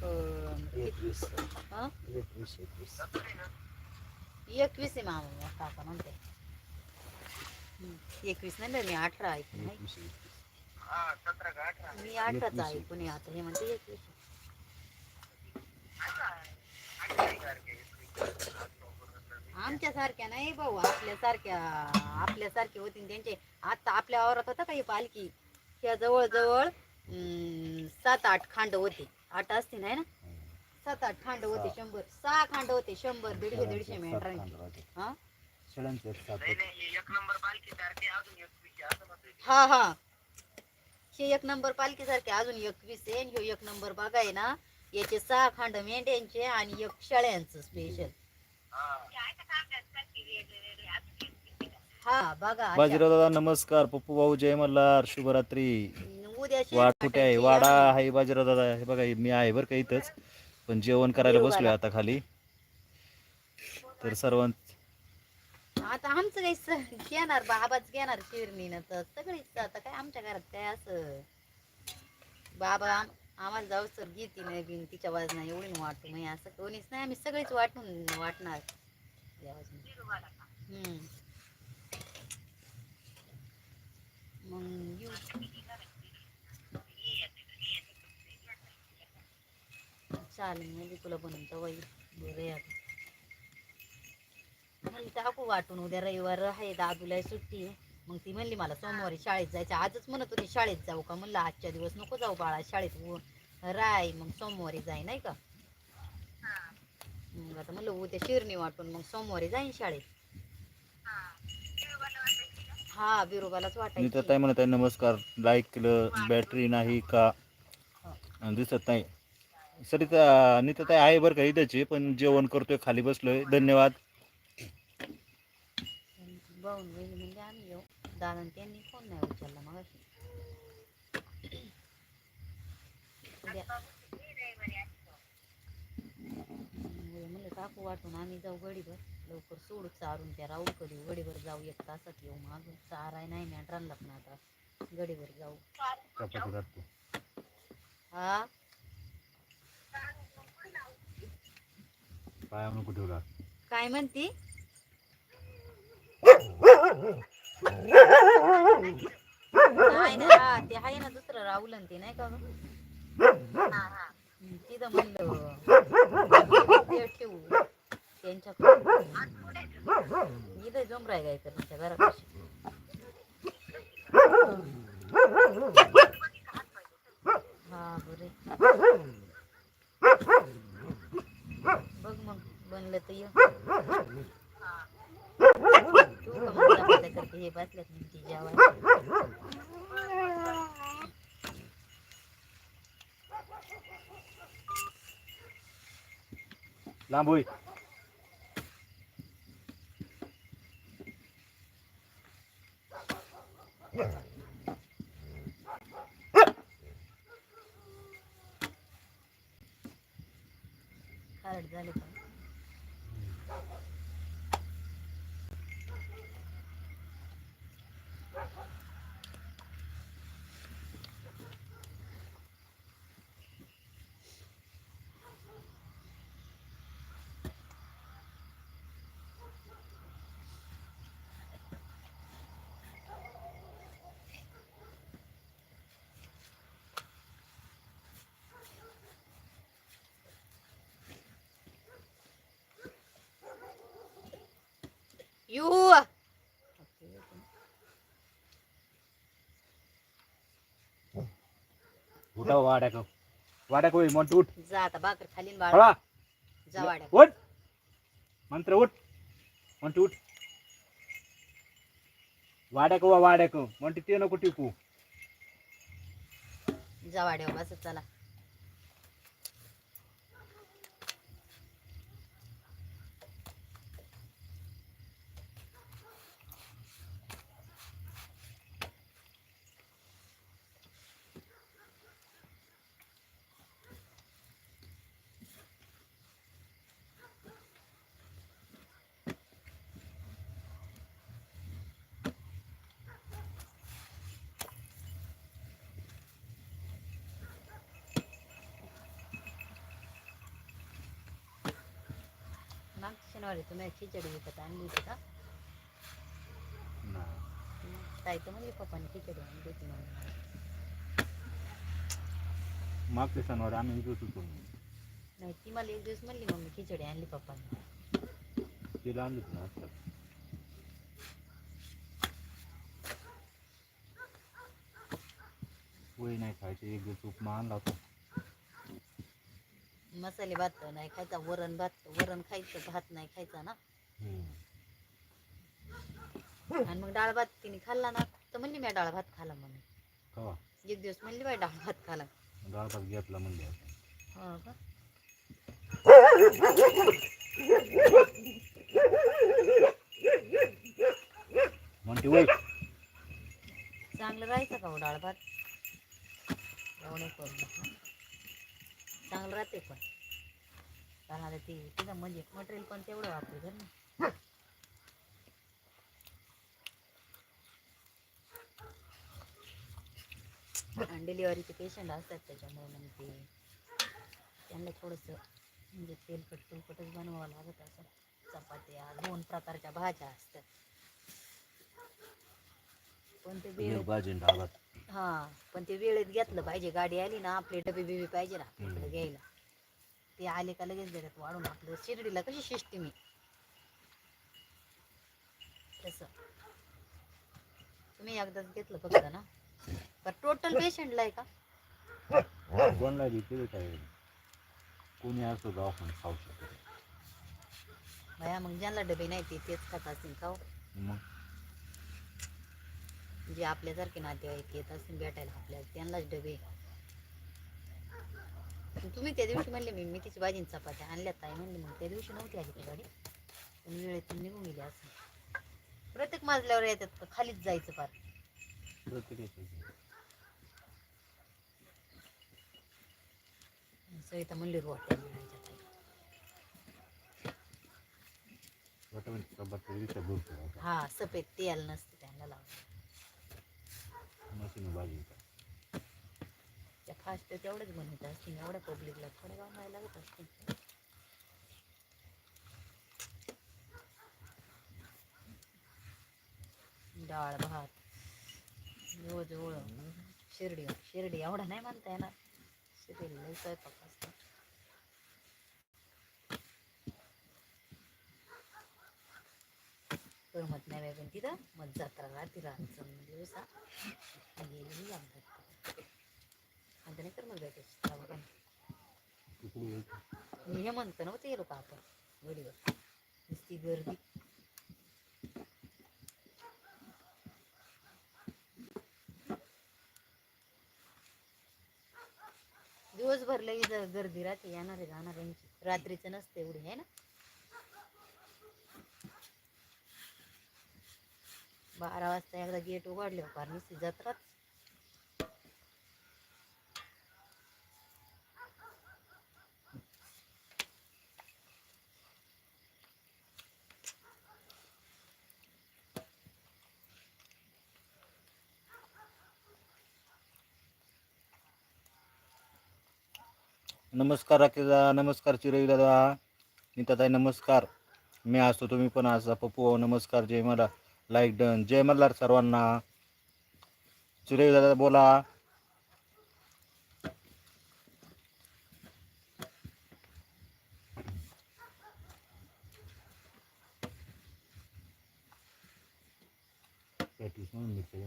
एकवीस. हं? एकवीस एकवीस. एकवीस आहे मामा मी काका म्हणते. एकवीस नाही बरं, मी अठरा ऐकून मी अठराचा. ऐकून आता हे म्हणते एकवीस. आहे. आमच्या सारख्या नाही भाऊ आपल्यासारख्या आपल्यासारखे होती त्यांचे. आता आपल्या वावरात होता का ही पालखी? त्या जवळ जवळ सात आठ खांड होते. आठ असते नाही ना? सात आठ खांड होते. शंभर. सहा खांड होते शंभर दीडशे दीडशे मेंढरांचे. राहते. हा? हा हा हे. एक नंबर पालखी सारखे अजून एकवीस आहे आणि ह्यो एक नंबर बागा आहे ना याचे सहा खांड मेंढ्यांचे आणि एक शेळ्यांचं स्पेशल हा. बघा. बाजीराव दादा नमस्कार. पप्पू भाऊ जय मल्हार. शुभरात्री. वाट कुठे आहे? वाडा आहे. बाजीराव दादा हे बघा मी आहे बरं का इथंच. पण जेवण करायला बसलोय. आता खाली. तर सर्वां आता आमचं काही स- घेणार बाबाच घेणार शिरणीनं तर. सगळीच आता काय आमच्या घरात काय असं? बाबा आम- आम्हाला जाऊ सर घेते नाही बिन तिच्या वाजना एवढी न वाटू नाही असं कोणीच नाही. आम्ही सगळीच वाटून वाटणार. देवाचं. हम्म. मग येऊ. चालेल म्हणजे तुला बनवून तर वाई बरं म्हणली टाकू वाटून उद्या रविवार आहे दादूला सुट्टी आहे. मग ती म्हणली मला सोमवारी शाळेत जायचं आजच म्हणत होती शाळेत जाऊ का? म्हणलं आजच्या दिवस नको जाऊ बाळा शाळेत उ- राय मग सोमवारी जाई नाही का? मग आता म्हणलं उद्या शिरणी वाटून मग सोमवारी जाईन शाळेत. हा. बिरोबालाच वाटायची. ताई म्हणत आहे नमस्कार लाईक केलं बॅटरी नाही का? दिसत नाही. सरिता नीता ताई आहे बरं का इथंच पण जेवण करतोय खाली बसलोय. धन्यवाद. भाऊन बहिणी म्हणजे आम्ही येऊ दादा न त्यांनी फोन नाही उचलला मग उद्या म्हणलं टाकू वाटून आम्ही जाऊ गडीभर लवकर सोडू चारून त्या राहू कधी गडीभर जाऊ एक तासात येऊ मागून चाराय नाही मॅट्रांना पण आता गडीभर जाऊ चपाती हा? पाया नको ठेवला काय म्हणती? नाही ना हा, ते आहे ना दुसरं राहुल आणि ते नाही का गं? तिथं म्हणलं ते ठेवू त्यांच्या इथं जमराय काय कर घरापाशी. हा बरे बनलं तर ये तू का मग चपात्या करते हे बसल्यात म्हणते जेवायला लांब होई खारट झाले का यू. उठा वाड्या का वाड्या होई म्हणतो उठ. जा आता भाकर खालीन बाळ हळा जा वाड्या उठ. मंत्र उठ. म्हणतो उठ. वाड्या का वाड्या का म्हणते ते नको टिकू जा वाड्या बस चला. शनिवारी तुम्ही खिचडी विकत आणली होती का? ताई तर म्हणजे पप्पाने खिचडी आणली होती म्हणून मागच्या सणवार आम्ही इथंच होतो नाही ती मला एक दिवस म्हणली मम्मी खिचडी आणली पप्पाने. तिला आणलीच ना आजकाल. पोळी नाही खायची एक दिवस उपमा आणला होता. मसाले भात नाही खायचा वरण भात वरण खायचं भात नाही खायचा ना. आणि मग डाळ भात तिने खाल्ला ना तर म्हणली मी डाळ भात खाला म्हणून. कवा एक दिवस म्हणली बाई डाळ भात खाला. डाळ भात घेतला हो का? म्हणते वय चांगलं राहायचं का हो डाळ भात? एवढं करू नका. चांगलं राहते पण. कारण आता ते तिथं म्हणजे मटेरियल पण तेवढं वापरू धर ना. आणि डिलिव्हरीचे पेशंट असतात त्याच्यामुळे मग ते त्यांना थोडंसं म्हणजे तेलकट तेलकटच बनवावं लागत असं. चपात्या दोन प्रकारच्या भाज्या असतात. पण ते भाजी हा पण ते वेळेत घेतलं पाहिजे. गाडी आली ना आपले डबे बिबे पाहिजे ना आपल्याकडे. घ्यायला. ते आले का लगेच देतात वाढून आपलं शिर्डीला कशी शिस्टी मी. तसं. तुम्ही एकदाच घेतलं फक्त ना. पण टोटल पेशंटला आहे का? कोणला काय कोणी दवाखान्यात खाऊ शकतो भया मग ज्यांना डबे नाही ते तेच खात असतील का हो? मग? जे आपल्यासारखे नातेवाईक येत असतील भेटायला आपल्याला त्यांनाच डबे. तुम्ही त्या दिवशी म्हणले मी मेथीची भाजी चपात्या आणल्या ताई म्हणले मग त्या दिवशी नव्हती आली गाडी? पण वेळेतून निघून गेली असं. प्रत्येक माजल्यावर येतात खालीच जायचं प्रत्येकाचं सविता म्हणली रोट्या मिळायच्या ताई. भरपूर हा सफेद तेल नसते त्यांना लावलं. मशीन भाजी त्या फास्ट तेवढंच बनवत असतील एवढ्या पब्लिकला थोडं बनवायला लागत असतील. डाळ भात जवळ शिर्डी शिर्डी एवढा नाही म्हणता येणार. शिर्डी लई स्वयंपाक असतो करमत नाही बाई पण तिथं मग जत्रा तिला राहतं दिवसा गेली आमदार आता नाही करमत मग मी हे म्हणतो ना हो ते लोक आपण व्हिडिओ. नुसती गर्दी. दिवसभर लई गर्दी राहते येणारे जाणाऱ्यांची रात्रीचं नसते एवढी आहे ना? बारा वाजता एकदा गेट उघडले फार्मसी जत्राच नमस्कार राकेशदा नमस्कार चिरई दादा नीताताई नमस्कार. मी असतो तुम्ही पण असा पप्पू नमस्कार जय मला लाईक डन. जय मल्हार सर्वांना. सुरेश दादा बोला. पॅटीस म्हणून मिरच्या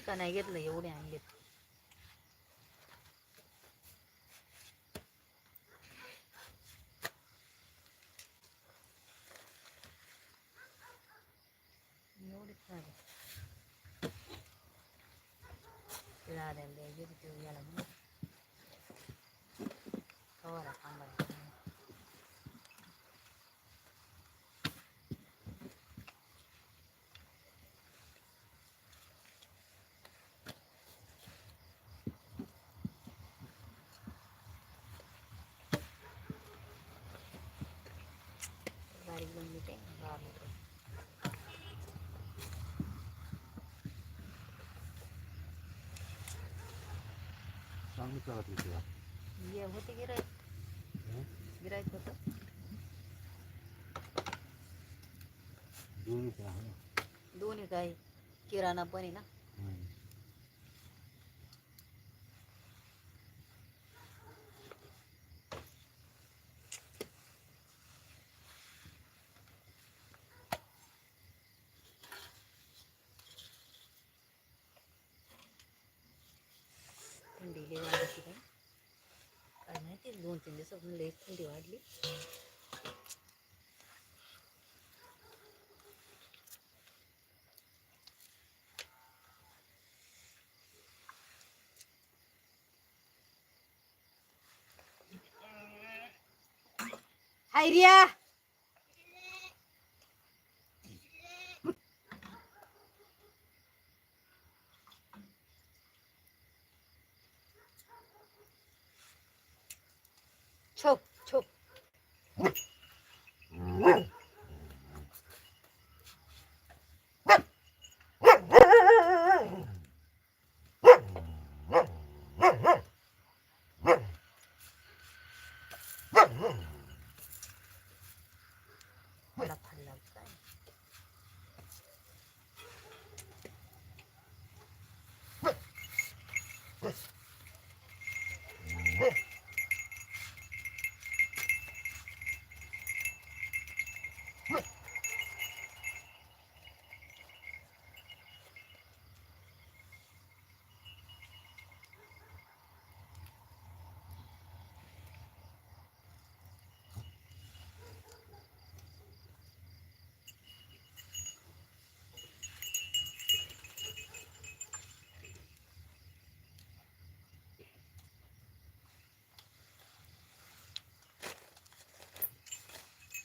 बनवा. तुम्ही का नाही घेतलं एवढे आणलेत एवढे झाले तिला द्यायला द्यायचे होते ते याला म्हणून कवाला चांगली चालत होती. ये होते गिरायक? गिरायक होतं दोन्ही पण आहे ना. दोन्ही काय किराणा पण आहे ना हम्म. थंडी लई वाढली काय काय माहिती दोन तीन दिवसापासून थोडी वाढली. हाय रिया छोप छोप मला खाल्ला काय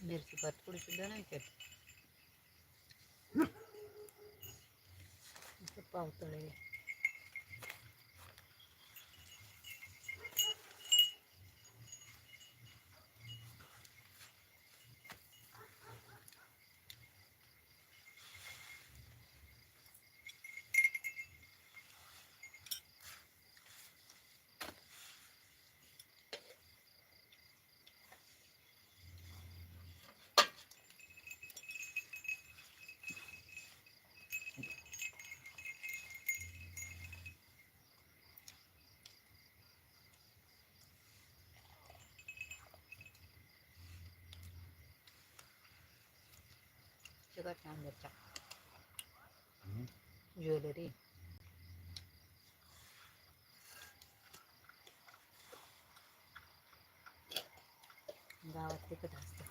मिरची पात नाही त्यात पावतळे चिकट मिरच्या हम्म. ज्वेलरी गावात तिकट असतं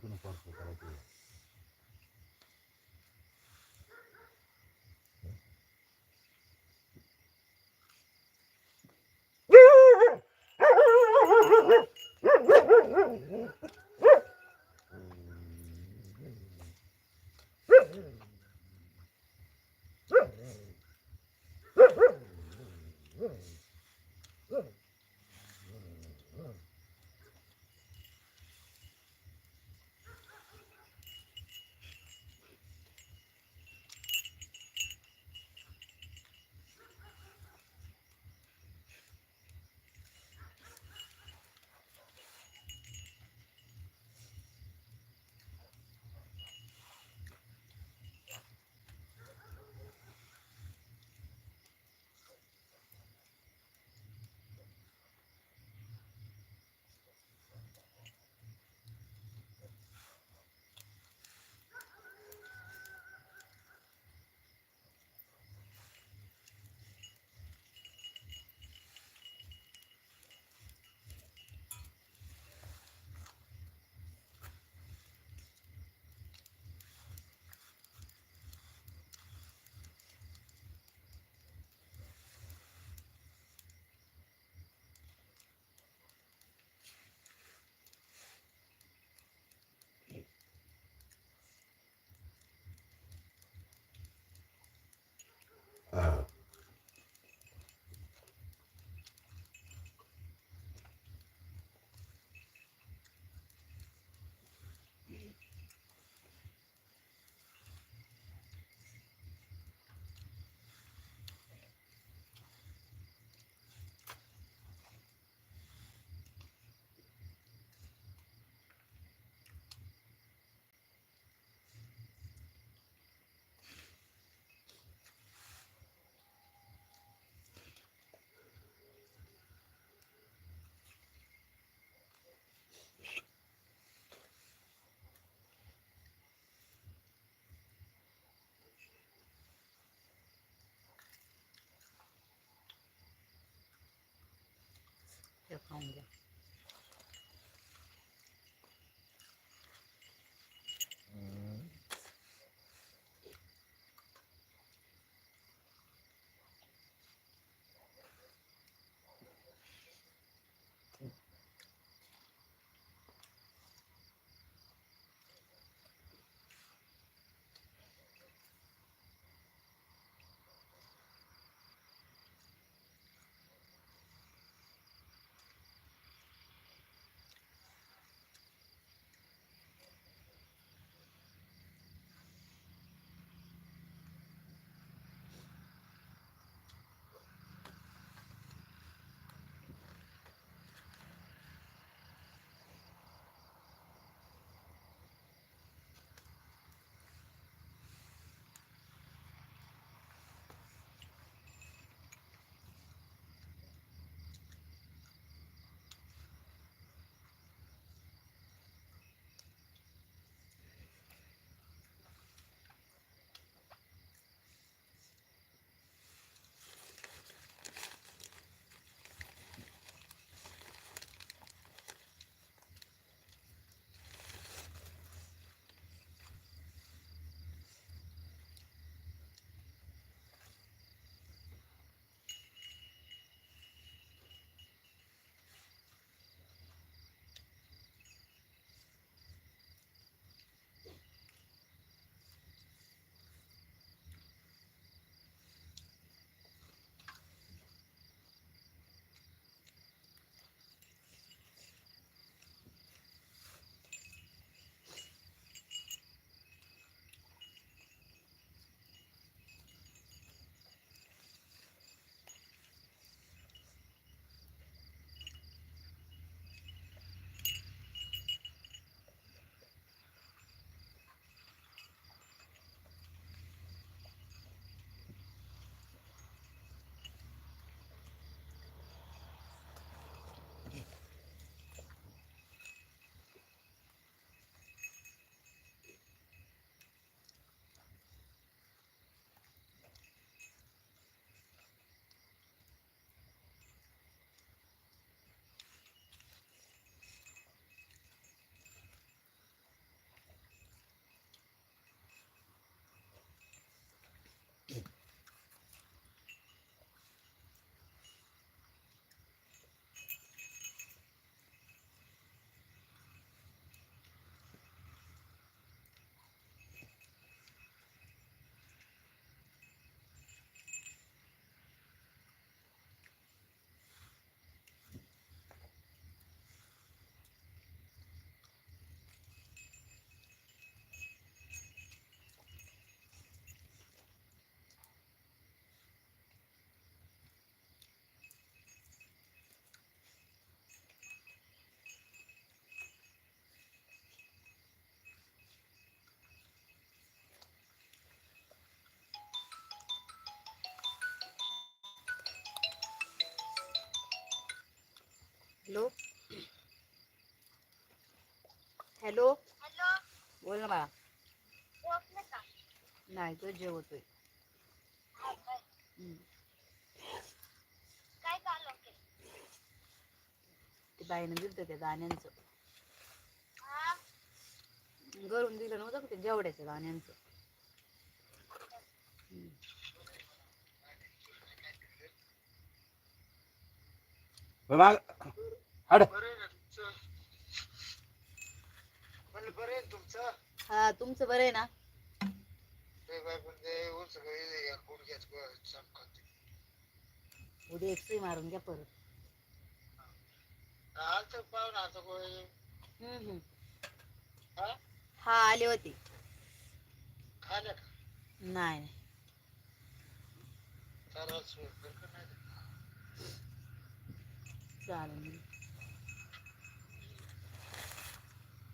aqui no Parque do Caracu. uh, करायचं हे खाऊन घ्या हॅलो. हॅलो. बोल ना बाळा. नाही तो जेवतोय. ते बाईनं दिलं त्या दाण्यांचं. घरून दिलं नव्हतं का ते जेवढ्याच्या दाण्यांचं. मग हड हा तुमचं बरं आहे ना? उद्या एक सुई मारून घ्या परत. हम्म, हम्म. हा? आले होते. नाही नाही. चालेल.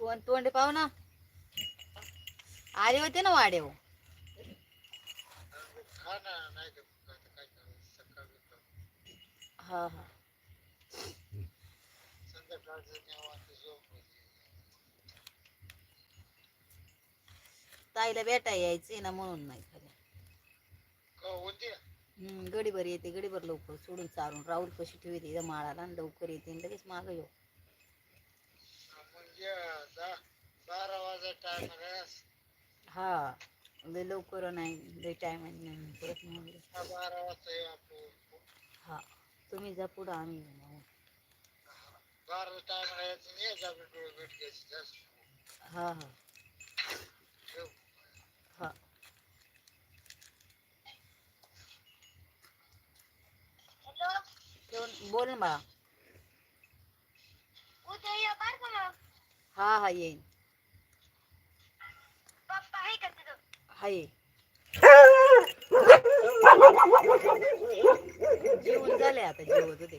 कोण तोंडे पाहू ना. आले होते ना वाडेव हो. हा. हा ताईला बेटा यायचे ना म्हणून नाही खरं हम्म गडीभर येते गडीभर लवकर सोडून चालून. राहुल कशी ठेवते माळाला आणि लवकर येते लगेच माग येऊ. हा लय लवकर नाही लय टाइम परत नाही. हा तुम्ही जा पुढं आम्ही येऊ. मग. हा हा. हा. ठेवून बोल ना बाळा. हा हा येईन. हाय जेवण झाले आता जेवत होते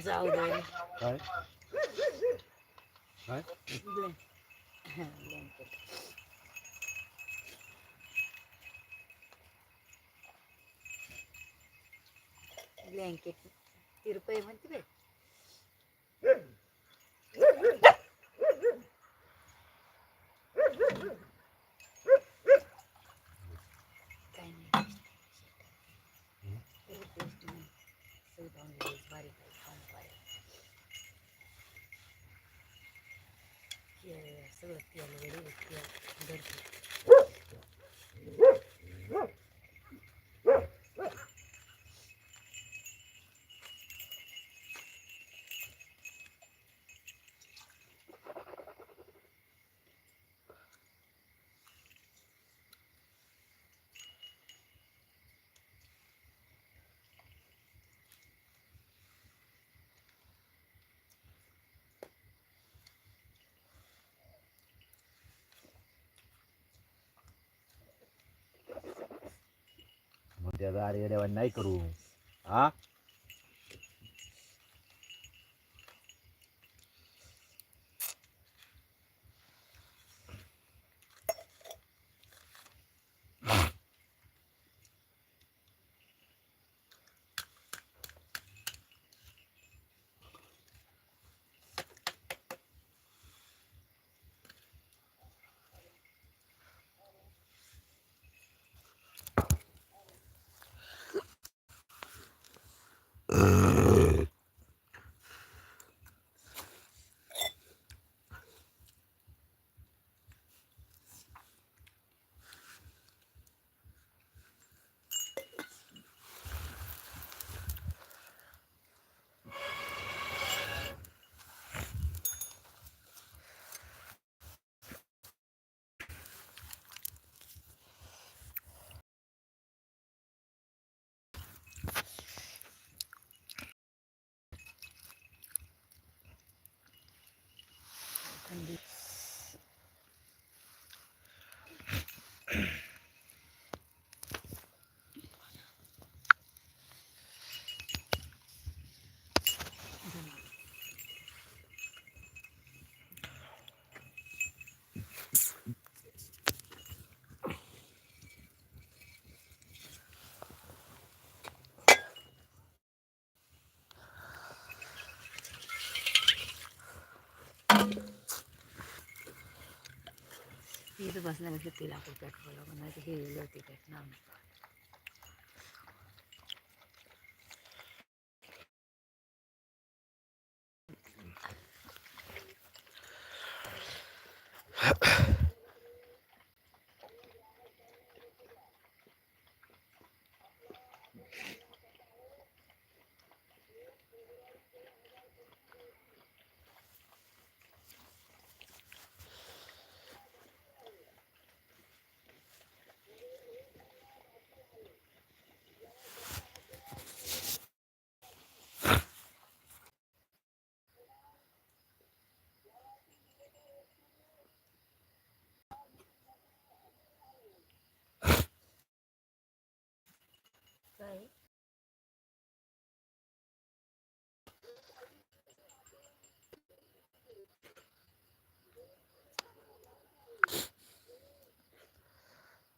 जाऊ दे. काय? काय? ब्लँकेट. ब्लँकेट तिरपय म्हणते बे काय नाही तरी टेस्ट नाही सगळं भांडी बारीक आहे खाऊन पाहिजे तेल सगळं तेल वगैरे तेल भरपूर मग त्या गाडी येड्यावानी नाही करू हा uh, इथं बसण्यापेक्षा ते लाकूड पेटवावं लागून नाही हे होती पेटणार नाही.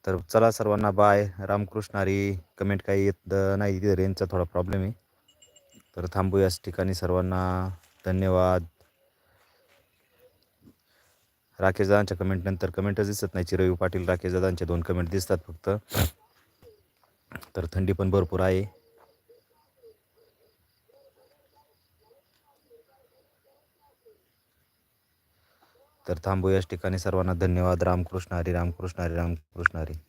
तर चला सर्वांना बाय रामकृष्ण हरी कमेंट काही येत नाही तिथे रेंजचा थोडा प्रॉब्लेम आहे. तर थांबू याच ठिकाणी सर्वांना. धन्यवाद. राकेश दादांच्या कमेंट नंतर कमेंटच दिसत नाही. चिरवी पाटील राकेश दादांचे दोन कमेंट दिसतात फक्त. तर थंडी पण भरपूर आहे. तर थांबू याच ठिकाणी. सर्वांना धन्यवाद. रामकृष्ण हरी रामकृष्ण हरी रामकृष्ण हरी.